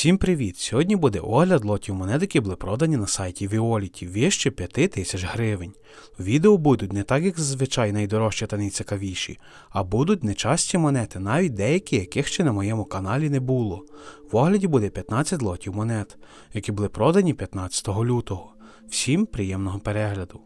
Всім привіт! Сьогодні буде огляд лотів монет, які були продані на сайті Violet вище 5 тисяч гривень. Відео будуть не так, як зазвичай найдорожчі та найцікавіші, а будуть нечасті монети, навіть деякі, яких ще на моєму каналі не було. В огляді буде 15 лотів монет, які були продані 15 лютого. Всім приємного перегляду!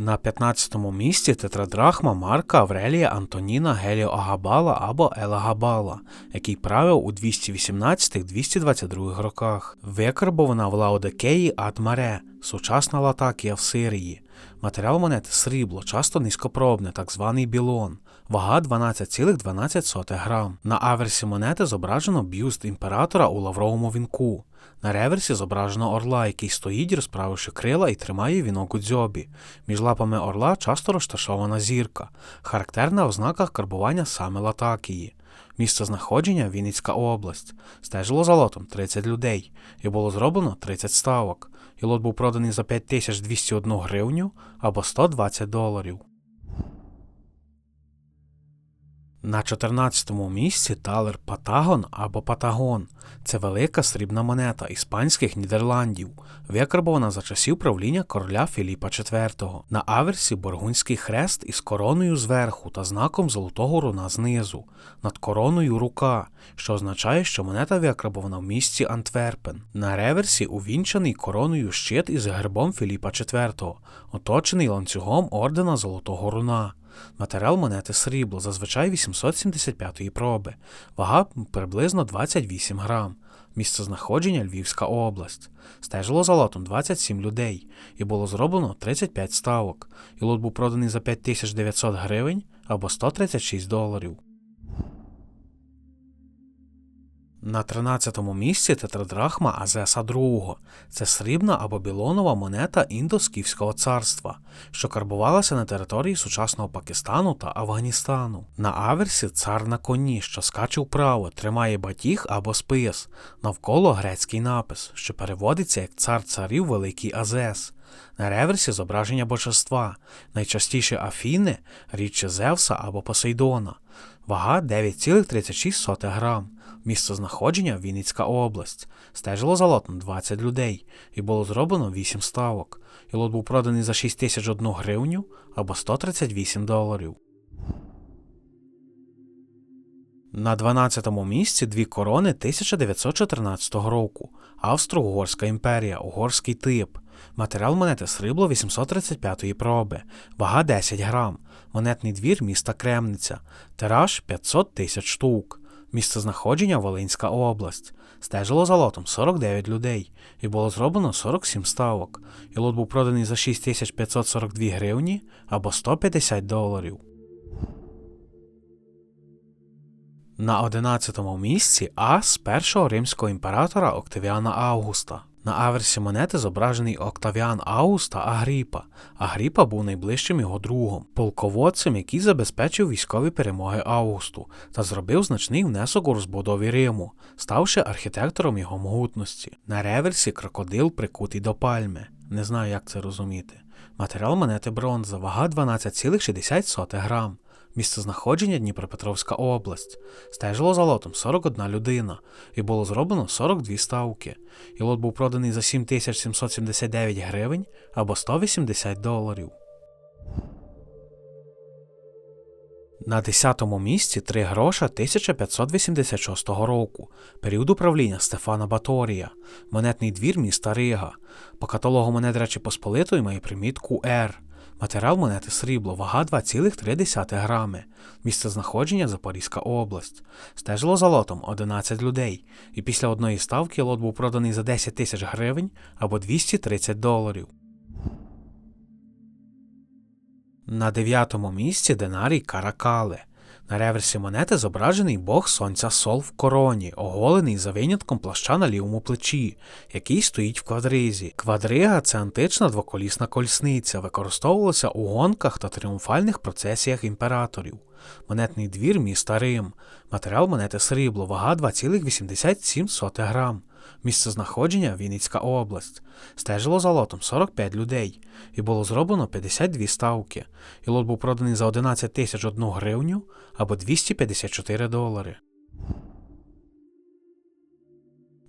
На 15-му місці тетрадрахма Марка Аврелія Антоніна Геліо Агабала або Ела Габала, який правив у 218-222 роках. Викарбована в Лаодикеї Адмаре, сучасна Латакія в Сирії. Матеріал монети срібло, часто низькопробне, так званий білон. Вага 12,12 грам. На аверсі монети зображено бюст імператора у лавровому вінку. На реверсі зображено орла, який стоїть, розправивши крила і тримає вінок у дзьобі. Між лапами орла часто розташована зірка, характерна ознака карбування саме Латакії. Місце знаходження Вінницька область. Стежило за лотом 30 людей, і було зроблено 30 ставок. І лот був проданий за 5201 гривню або 120 доларів. На 14-му місці талер Патагон або Патагон. Це велика срібна монета іспанських Нідерландів, викарбована за часів правління короля Філіпа IV. На аверсі бургунський хрест із короною зверху та знаком золотого руна знизу, над короною рука, що означає, що монета викарбована в місті Антверпен. На реверсі увінчаний короною щит із гербом Філіпа IV, оточений ланцюгом ордена Золотого Руна. Матеріал монети срібло, зазвичай 875 проби, вага приблизно 28 грам. Місце знаходження Львівська область. Стежило за лотом 27 людей, і було зроблено 35 ставок, і лот був проданий за 5900 гривень або 136 доларів. На 13-му місці тетрадрахма Азеса II. Це срібна або білонова монета індоскіфського царства, що карбувалася на території сучасного Пакистану та Афганістану. На аверсі цар на коні, що скаче вправо, тримає батіг або спис, навколо грецький напис, що переводиться як цар царів Великий Азес. На реверсі зображення божества, найчастіше Афіни, рідче Зевса або Посейдона, вага 9,36 грам. Місце знаходження Вінницька область. Стежило за лотом 20 людей, і було зроблено 8 ставок. І лот був проданий за 6 тисяч 1 гривню або 138 доларів. На 12-му місці дві корони 1914 року. Австро-Угорська імперія, угорський тип. Матеріал монети срібло 835-ї проби, вага 10 грам, монетний двір міста Кремниця, тираж 500 тисяч штук. Місце знаходження Волинська область. Стежило за лотом 49 людей, і було зроблено 47 ставок, і лот був проданий за 6542 гривні або 150 доларів. На 11-му місці ас першого римського імператора Октавіана Августа. На аверсі монети зображений Октавіан Аугуст та Агріпа. Агріпа був найближчим його другом, полководцем, який забезпечив військові перемоги Августу та зробив значний внесок у розбудові Риму, ставши архітектором його могутності. На реверсі крокодил прикутий до пальми. Не знаю, як це розуміти. Матеріал монети бронза, вага 12,60 грам. Місце знаходження Дніпропетровська область. Стежило за лотом 41 людина, і було зроблено 42 ставки. І лот був проданий за 7779 гривень або 180 доларів. На 10-му місці 3 гроша 1586 року, період управління Стефана Баторія, монетний двір міста Рига. По каталогу монет Речі Посполитої має примітку Р. Матеріал монети срібло, вага 2,3 грами. Місце знаходження Запорізька область. Стежило за лотом 11 людей, і після одної ставки лот був проданий за 10 тисяч гривень або 230 доларів. На дев'ятому місці динарій Каракале. На реверсі монети зображений бог сонця Сол в короні, оголений за винятком плаща на лівому плечі, який стоїть в квадризі. Квадрига це антична двоколісна колісниця, використовувалася у гонках та тріумфальних процесіях імператорів. Монетний двір міста Рим. Матеріал монети срібло, вага 2,87 грам. Місце знаходження Вінницька область. Стежило за лотом 45 людей, і було зроблено 52 ставки, і лот був проданий за 11 тисяч 1 гривню або 254 долари.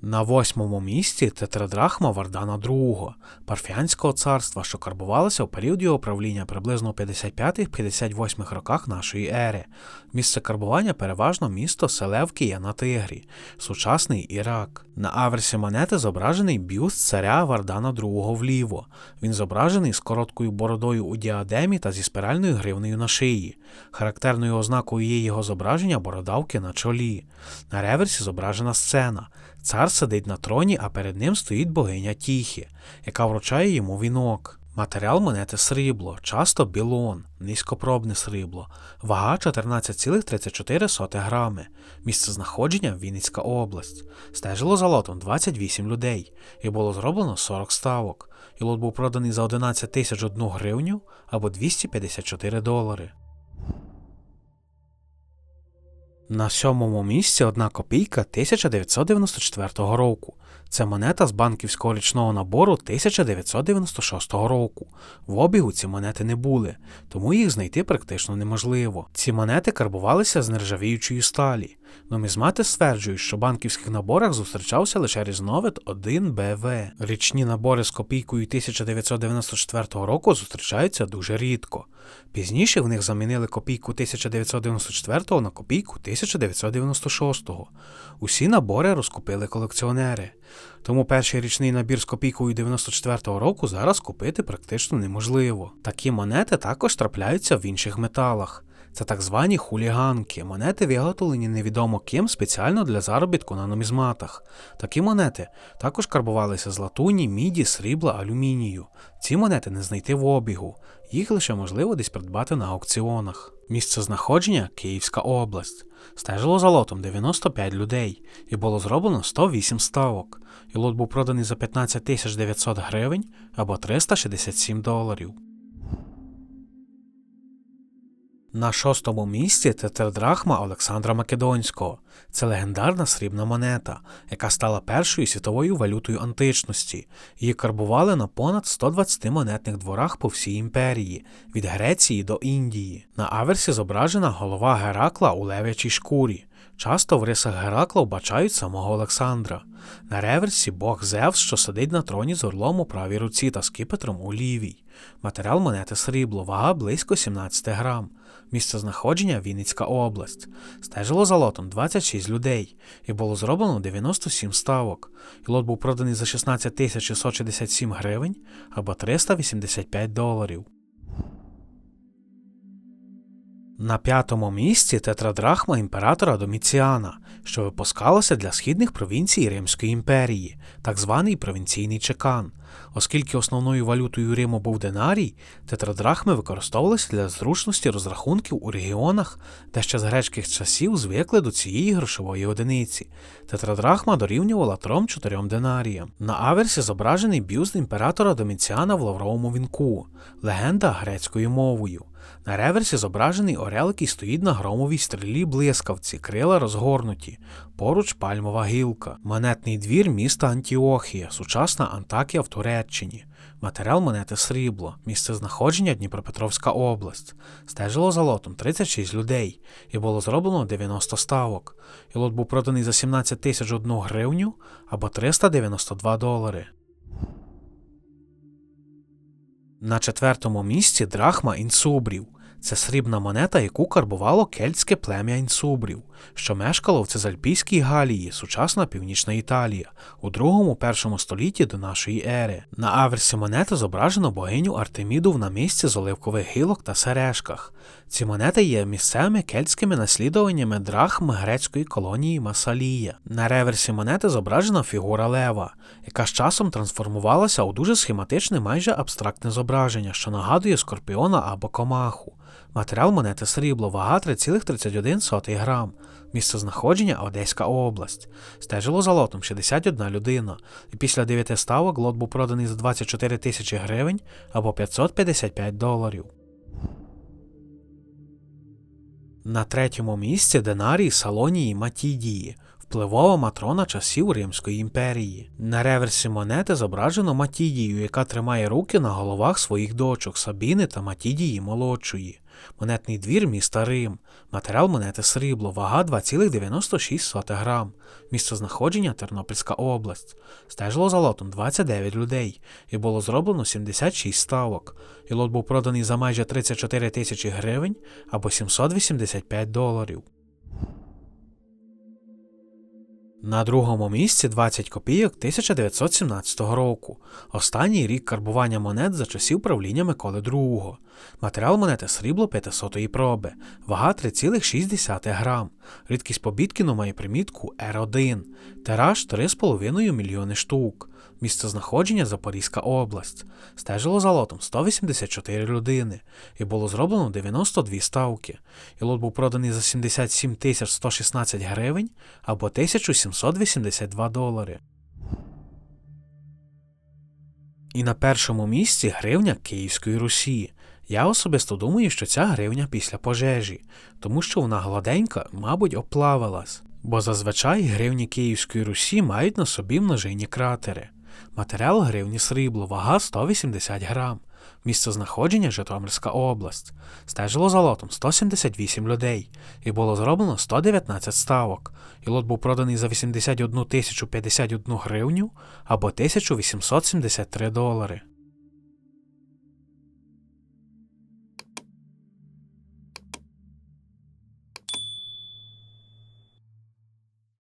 На восьмому місці тетрадрахма Вардана II, Парфянського царства, що карбувалося у період його правління приблизно у 55-58 роках нашої ери. Місце карбування переважно місто Селевкія на Тигрі, сучасний Ірак. На аверсі монети зображений бюст царя Вардана II вліво. Він зображений з короткою бородою у діадемі та зі спиральною гривнею на шиї. Характерною ознакою є його зображення бородавки на чолі. На реверсі зображена сцена. Цар сидить на троні, а перед ним стоїть богиня Тіхі, яка вручає йому вінок. Матеріал монети срібло, часто білон, низькопробне срібло, вага 14,34 грами, місце знаходження Вінницька область. Стежило за лотом 28 людей, і було зроблено 40 ставок. І лот був проданий за 11 тисяч 1 гривню або 254 долари. На сьомому місці одна копійка 1994 року. Це монета з банківського річного набору 1996 року. В обігу ці монети не були, тому їх знайти практично неможливо. Ці монети карбувалися з нержавіючої сталі. Нумізмати стверджують, що в банківських наборах зустрічався лише різновид 1 БВ. Річні набори з копійкою 1994 року зустрічаються дуже рідко. Пізніше в них замінили копійку 1994 на копійку 1996. Усі набори розкупили колекціонери. Тому перший річний набір з копійкою 94-го року зараз купити практично неможливо. Такі монети також трапляються в інших металах. Це так звані хуліганки, монети виготовлені невідомо ким спеціально для заробітку на нумізматах. Такі монети також карбувалися з латуні, міді, срібла, алюмінію. Ці монети не знайти в обігу, їх лише можливо десь придбати на аукціонах. Місце знаходження Київська область. Стежило за лотом 95 людей, і було зроблено 108 ставок. І лот був проданий за 15 900 гривень або 367 доларів. На шостому місці тетрадрахма Олександра Македонського. Це легендарна срібна монета, яка стала першою світовою валютою античності. Її карбували на понад 120 монетних дворах по всій імперії, від Греції до Індії. На аверсі зображена голова Геракла у левячій шкурі. Часто в рисах Геракла вбачають самого Олександра. На реверсі бог Зевс, що сидить на троні з орлом у правій руці та скипетром у лівій. Матеріал монети срібло, вага близько 17 грам. Місце знаходження Вінницька область. Стежило за лотом 26 людей, і було зроблено 97 ставок. І лот був проданий за 16 667 гривень або 385 доларів. На п'ятому місці тетрадрахма імператора Доміціана, що випускалася для східних провінцій Римської імперії, так званий провінційний чекан. Оскільки основною валютою Риму був динарій, тетрадрахми використовувалися для зручності розрахунків у регіонах, де ще з грецьких часів звикли до цієї грошової одиниці. Тетрадрахма дорівнювала трьом чотирьом динаріям. На аверсі зображений бюст імператора Доміціана в лавровому вінку, легенда грецькою мовою. На реверсі зображений орел, який стоїть на громовій стрілі блискавці, крила розгорнуті, поруч пальмова гілка, монетний двір міста Антіохія, сучасна Антакія в Туреччині, матеріал монети срібло, місце знаходження Дніпропетровська область. Стежило за лотом 36 людей, і було зроблено 90 ставок. І лот був проданий за 17 тисяч 1 гривню або 392 долари. На четвертому місці драхма інсубрів. Це срібна монета, яку карбувало кельтське плем'я інсубрів, що мешкало в Цезальпійській Галії, сучасна північна Італія, у другому-першому столітті до нашої ери. На аверсі монети зображено богиню Артеміду в намісті з оливкових гілок та сережках. Ці монети є місцевими кельтськими наслідуваннями драхм грецької колонії Масалія. На реверсі монети зображена фігура лева, яка з часом трансформувалася у дуже схематичне, майже абстрактне зображення, що нагадує скорпіона або комаху. Матеріал монети срібло, вага 3,31 грам. Місце знаходження Одеська область. Стежило за лотом 61 людина, і після 9 ставок лот був проданий за 24 тисячі гривень або 555 доларів. На третьому місці Динарій Салонії Матідії. Впливова матрона часів Римської імперії. На реверсі монети зображено Матідію, яка тримає руки на головах своїх дочок Сабіни та Матідії молодшої. Монетний двір міста Рим. Матеріал монети срібло, вага 2,96 грам. Місце знаходження Тернопільська область. Стежило за лотом 29 людей і було зроблено 76 ставок. І лот був проданий за майже 34 тисячі гривень або 785 доларів. На другому місці 20 копійок 1917 року. Останній рік карбування монет за часів правління Миколи II. Матеріал монети срібло 500 проби, вага 3,6 грам. Рідкість побіткіну має примітку R1, тираж 3,5 мільйони штук. Місце знаходження Запорізька область. Стежило за лотом 184 людини і було зроблено 92 ставки. І лот був проданий за 77 тисяч 116 гривень або 1782 долари. І на першому місці гривня Київської Русі. Я особисто думаю, що ця гривня після пожежі, тому що вона гладенька, мабуть, оплавилась. Бо зазвичай гривні Київської Русі мають на собі множинні кратери. Матеріал гривні срібло, вага 180 грам. Місце знаходження Житомирська область. Стежило за лотом 178 людей і було зроблено 119 ставок. І лот був проданий за 81 тисячу 51 гривню або 1873 долари.